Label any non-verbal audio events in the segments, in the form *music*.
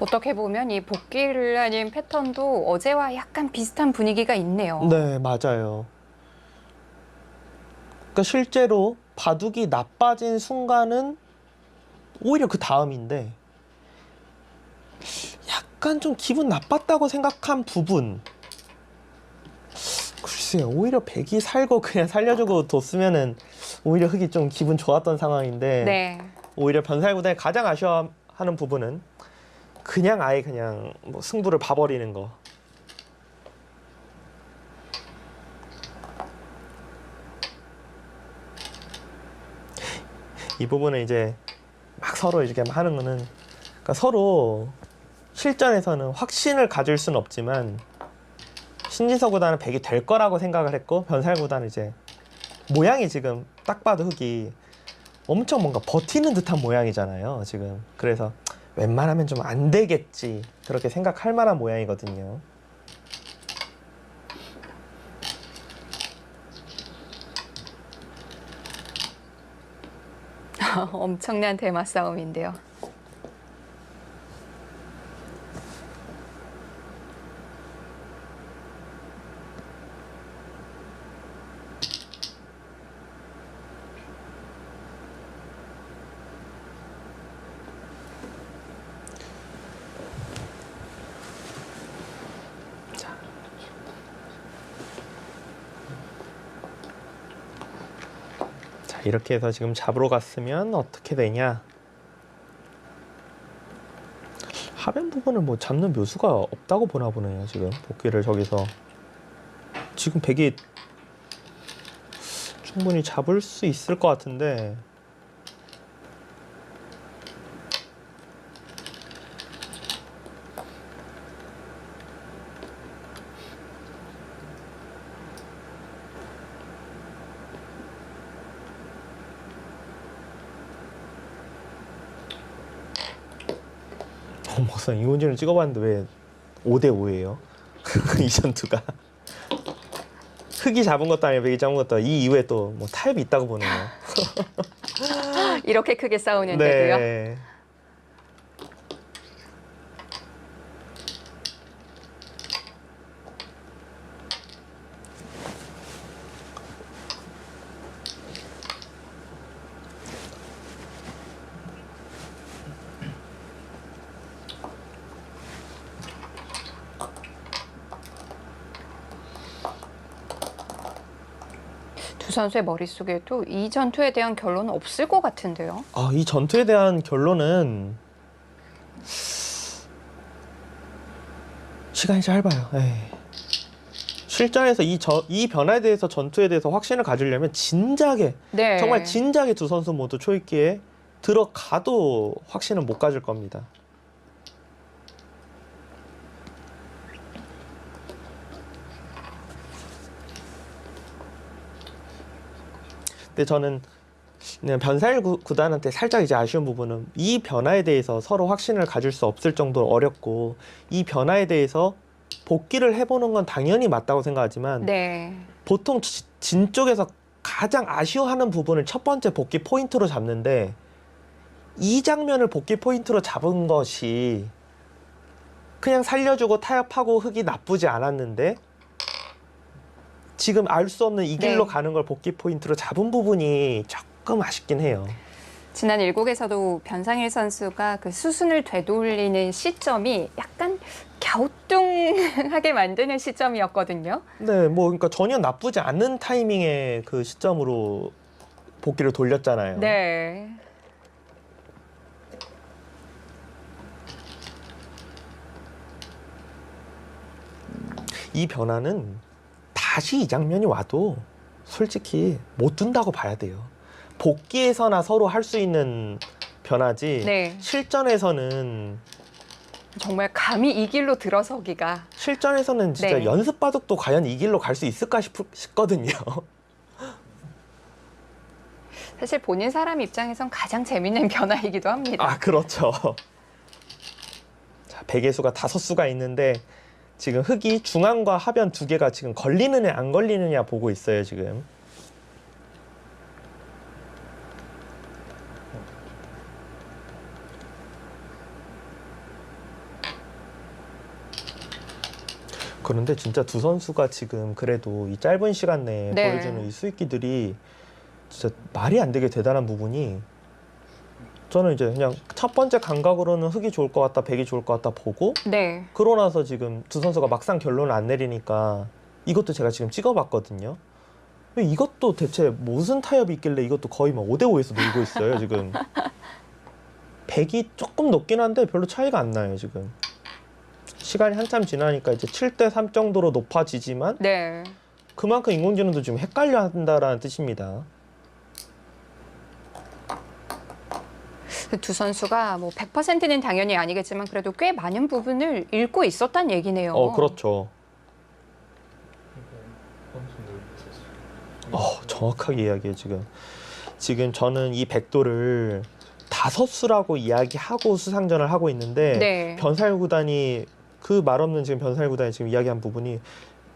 어떻게 보면 이 복귀를 하는 패턴도 어제와 약간 비슷한 분위기가 있네요. 네, 맞아요. 그러니까 실제로 바둑이 나빠진 순간은 오히려 그 다음인데 약간 좀 기분 나빴다고 생각한 부분 글쎄요 오히려 백이 살고 그냥 살려주고 뒀으면은 오히려 흑이 좀 기분 좋았던 상황인데 네. 오히려 변살구단이 가장 아쉬워하는 부분은 그냥 아예 그냥 뭐 승부를 봐버리는 거. 이 부분은 이제 막 서로 이렇게 막 하는 거는 그러니까 서로 실전에서는 확신을 가질 수는 없지만 신지서 구단은 백이 될 거라고 생각을 했고 변살 구단은 이제 모양이 지금 딱 봐도 흑이 엄청 뭔가 버티는 듯한 모양이잖아요 지금 그래서 웬만하면 좀 안 되겠지 그렇게 생각할 만한 모양이거든요 *laughs* 엄청난 대마 싸움인데요. 이렇게 해서 지금 잡으러 갔으면 어떻게 되냐? 하변 부분을 뭐 잡는 묘수가 없다고 보나 보네요 지금. 복귀를 저기서. 지금 백이 충분히 잡을 수 있을 것 같은데 어, 막상 이원진을 찍어봤는데 왜 5대 5예요? *laughs* 이 전투가 흑이 잡은 것도 아니고 백이 잡은 것도 이 이후에 또 뭐 타협이 있다고 보네요. *laughs* 이렇게 크게 싸우는데도요. 네. 두 선수의 머릿속에도 이 전투에 대한 결론은 없을 것 같은데요. 아, 이 전투에 대한 결론은 시간이 짧아요. 에이. 실전에서 이, 저, 이 변화에 대해서 전투에 대해서 확신을 가지려면 진작에 네. 정말 진작에 두 선수 모두 초입기에 들어가도 확신은 못 가질 겁니다. 근데 저는 그냥 구, 구단한테 살짝 이제 아쉬운 부분은 이 변화에 대해서 서로 확신을 가질 수 없을 정도로 어렵고 이 변화에 대해서 복귀를 해보는 건 당연히 맞다고 생각하지만 네. 보통 지- 진 쪽에서 가장 아쉬워하는 부분을 첫 번째 복귀 포인트로 잡는데 이 장면을 복귀 포인트로 잡은 것이 그냥 살려주고 타협하고 흑이 나쁘지 않았는데 지금 알 수 없는 이 길로 네. 가는 걸 복귀 포인트로 잡은 부분이 조금 아쉽긴 해요. 지난 일국에서도 변상일 선수가 그 수순을 되돌리는 시점이 약간 갸우뚱하게 *laughs* 만드는 시점이었거든요. 네, 뭐 그러니까 전혀 나쁘지 않는 타이밍에 그 시점으로 복귀를 돌렸잖아요. 네. 이 변화는 다시 이 장면이 와도 솔직히 못 둔다고 봐야 돼요. 복귀에서나 서로 할 수 있는 변화지. 네. 실전에서는 정말 감히 이 길로 들어서기가 실전에서는 진짜 네. 연습 바둑도 과연 이 길로 갈 수 있을까 싶, 싶거든요. *laughs* 사실 본인 사람 입장에선 가장 재밌는 *laughs* 변화이기도 합니다. 아 그렇죠. 자 백의 수가 다섯 수가 있는데 지금 흙이 중앙과 하변 두 개가 지금 걸리느냐 안 걸리느냐 보고 있어요 지금. 그런데 진짜 두 선수가 지금 그래도 이 짧은 시간 내에 네. 보여주는 이 수익기들이 진짜 말이 안 되게 대단한 부분이 저는 이제 그냥 첫 번째 감각으로는 흑이 좋을 것 같다, 백이 좋을 것 같다 보고 네. 그러고 나서 지금 두 선수가 막상 결론을 안 내리니까 이것도 제가 지금 찍어봤거든요. 근데 이것도 대체 무슨 타협이 있길래 이것도 거의 막 5대5에서 놀고 있어요, 지금. *laughs* 백이 조금 높긴 한데 별로 차이가 안 나요, 지금. 시간이 한참 지나니까 이제 7대3 정도로 높아지지만 네. 그만큼 인공지능도 지금 헷갈려 한다라는 뜻입니다. 그 두 선수가 뭐 100%는 당연히 아니겠지만 그래도 꽤 많은 부분을 읽고 있었단 얘기네요. 어, 그렇죠. 어, 정확하게 이야기해 지금. 지금 저는 이 백도를 다섯 수라고 이야기하고 수상전을 하고 있는데 네. 변살 구단이 그 말 없는 지금 변살 구단이 지금 이야기한 부분이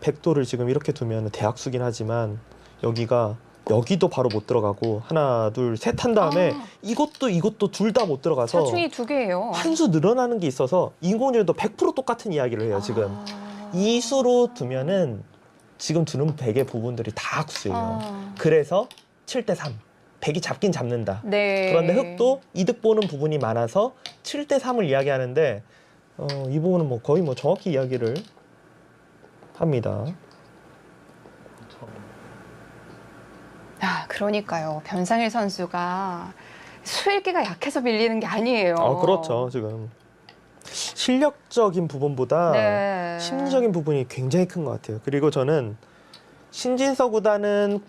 백도를 지금 이렇게 두면 대학수긴 하지만 여기가 여기도 바로 못 들어가고 하나 둘 셋 한 다음에 아. 이것도 이것도 둘 다 못 들어가서 차충이 두 개예요. 한 수 늘어나는 게 있어서 인공지능도 100% 똑같은 이야기를 해요 지금 아. 이 수로 두면은 지금 두는 백의 부분들이 다 악수예요. 아. 그래서 7대 3. 백이 잡긴 잡는다. 네. 그런데 흑도 이득 보는 부분이 많아서 7대 3을 이야기하는데 어, 이 부분은 뭐 거의 뭐 정확히 이야기를 합니다. 아, 그러니까요. 변상일 선수가 수일기가 약해서 밀리는 게 아니에요. 아 그렇죠 지금 실력적인 부분보다 네. 심리적인 부분이 굉장히 큰 것 같아요. 그리고 저는 신진서 구단은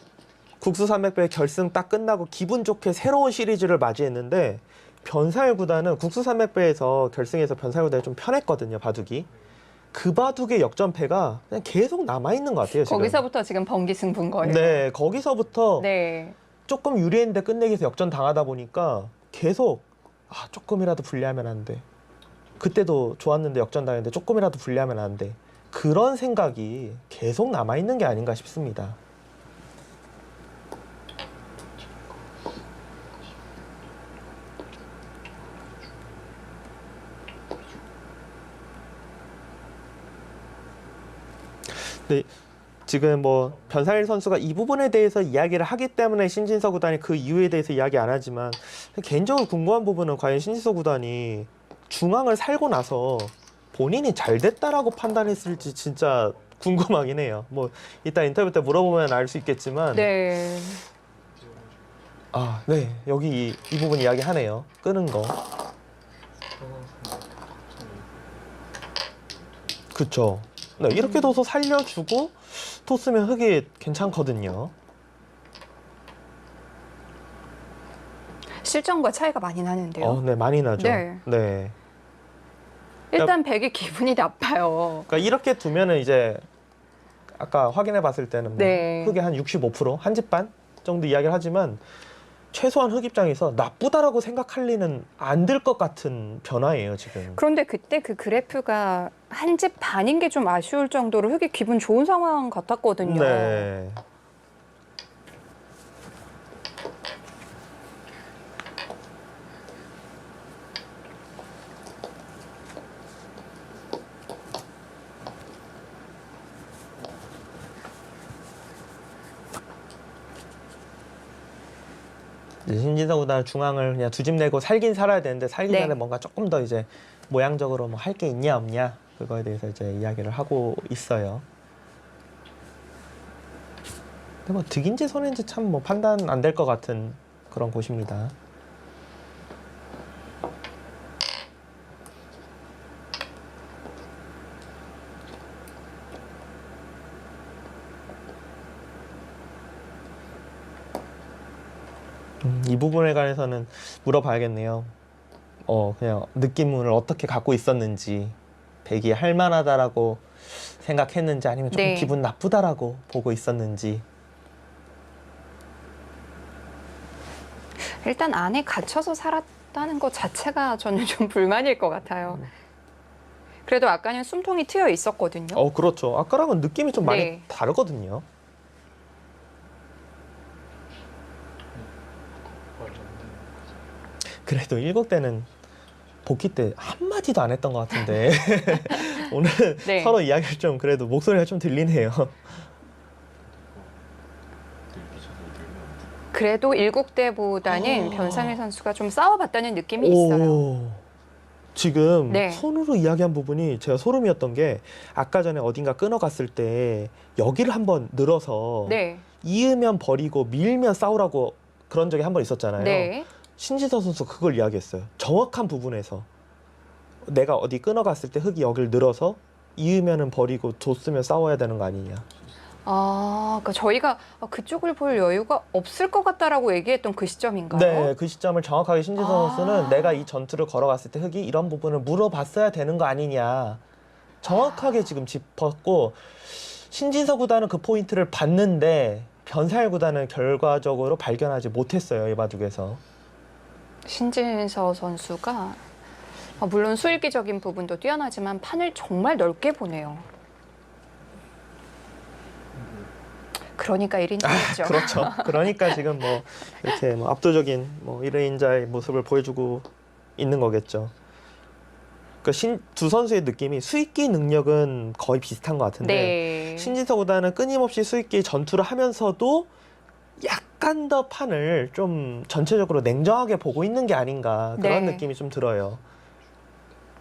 국수 산맥배 결승 딱 끝나고 기분 좋게 새로운 시리즈를 맞이했는데 변살 구단은 국수 산맥배에서 결승에서 변살 구단이 좀 편했거든요 바둑이. 그 바둑의 역전패가 그냥 계속 남아 있는 것 같아요. 지금. 거기서부터 지금 번기 승부인 거예요. 네 거기서부터 네. 조금 유리했는데 끝내기에서 역전 당하다 보니까 계속 아 조금이라도 불리하면 안 돼. 그때도 좋았는데 역전 당했는데 조금이라도 불리하면 안 돼. 그런 생각이 계속 남아 있는 게 아닌가 싶습니다. 네, 지금 뭐 변상일 선수가 이 부분에 대해서 이야기를 하기 때문에 신진서 구단이 그 이유에 대해서 이야기 안 하지만 개인적으로 궁금한 부분은 과연 신진서 구단이 중앙을 살고 나서 본인이 잘 됐다라고 판단했을지 진짜 궁금하긴 해요. 뭐 이따 인터뷰 때 물어보면 알 수 있겠지만 네. 아, 네. 여기 이, 이 부분 이야기하네요. 끄는 거. 그쵸. 네, 이렇게 둬서 살려주고 뒀으면 흑이 괜찮거든요. 실전과 차이가 많이 나는데요. 어, 네, 많이 나죠. 네. 네. 일단 백이 기분이 나빠요. 그러니까 이렇게 두면은 이제 아까 확인해 봤을 때는 뭐 네. 흑의 한 65%, 한 집 반 정도 이야기를 하지만 최소한 흑 입장에서 나쁘다라고 생각할 리는 안 들 것 같은 변화예요, 지금. 그런데 그때 그 그래프가 한 집 반인 게 좀 아쉬울 정도로 흑이 기분 좋은 상황 같았거든요. 네. 신진서 구단 중앙을 그냥 두 집 내고 살긴 살아야 되는데 살기 네. 전에 뭔가 조금 더 이제 모양적으로 뭐 할 게 있냐 없냐 그거에 대해서 이제 이야기를 하고 있어요. 근데 뭐 득인지 손인지 참 뭐 판단 안 될 것 같은 그런 곳입니다. 이 부분에 관해서는 물어봐야겠네요. 어, 그냥 느낌을 어떻게 갖고 있었는지, 백이 할 만하다라고 생각했는지 아니면 조금 네. 기분 나쁘다라고 보고 있었는지. 일단 안에 갇혀서 살았다는 것 자체가 저는 *laughs* 좀 불만일 것 같아요. 그래도 아까는 숨통이 트여 있었거든요. 어, 그렇죠. 아까랑은 느낌이 좀 많이 네. 다르거든요. 그래도 일곱 대는 복귀 때 한마디도 안 했던 것 같은데 *laughs* 오늘 네. 서로 이야기를 좀 그래도 목소리가 좀 들리네요. 그래도 일국 때보다는 아. 변상일 선수가 좀 싸워봤다는 느낌이 있어요. 오, 지금 네. 손으로 이야기한 부분이 제가 소름이었던 게 아까 전에 어딘가 끊어갔을 때 여기를 한번 늘어서 네, 이으면 버리고 밀면 싸우라고 그런 적이 한 번 있었잖아요. 네, 신지서 선수 그걸 이야기했어요. 정확한 부분에서 내가 어디 끊어갔을 때 흙이 여기를 늘어서 이으면은 버리고 줬으면 싸워야 되는 거 아니냐. 아, 그러니까 저희가 그쪽을 볼 여유가 없을 것 같다라고 얘기했던 그 시점인가요? 네, 그 시점을 정확하게 신지서 아. 선수는 내가 이 전투를 걸어갔을 때 흙이 이런 부분을 물어봤어야 되는 거 아니냐. 정확하게 지금 짚었고 신지서 구단은 그 포인트를 봤는데 변살 구단은 결과적으로 발견하지 못했어요 이 바둑에서. 신진서 선수가 아, 물론 수일기적인 부분도 뛰어나지만 판을 정말 넓게 보네요. 그러니까 1인자였죠. 그렇죠. 그러니까 지금 뭐 이렇게 뭐 압도적인 뭐 1인자의 모습을 보여주고 있는 거겠죠. 그신두 선수의 느낌이 수익기 능력은 거의 비슷한 것 같은데 네. 신지서보다는 끊임없이 수익기 전투를 하면서도 약간 더 판을 좀 전체적으로 냉정하게 보고 있는 게 아닌가 그런 네. 느낌이 좀 들어요.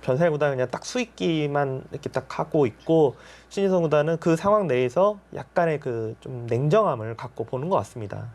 변살보다는 그냥 딱 수익기만 이렇게 딱 하고 있고 신지성보다는 그 상황 내에서 약간의 그 좀 냉정함을 갖고 보는 것 같습니다.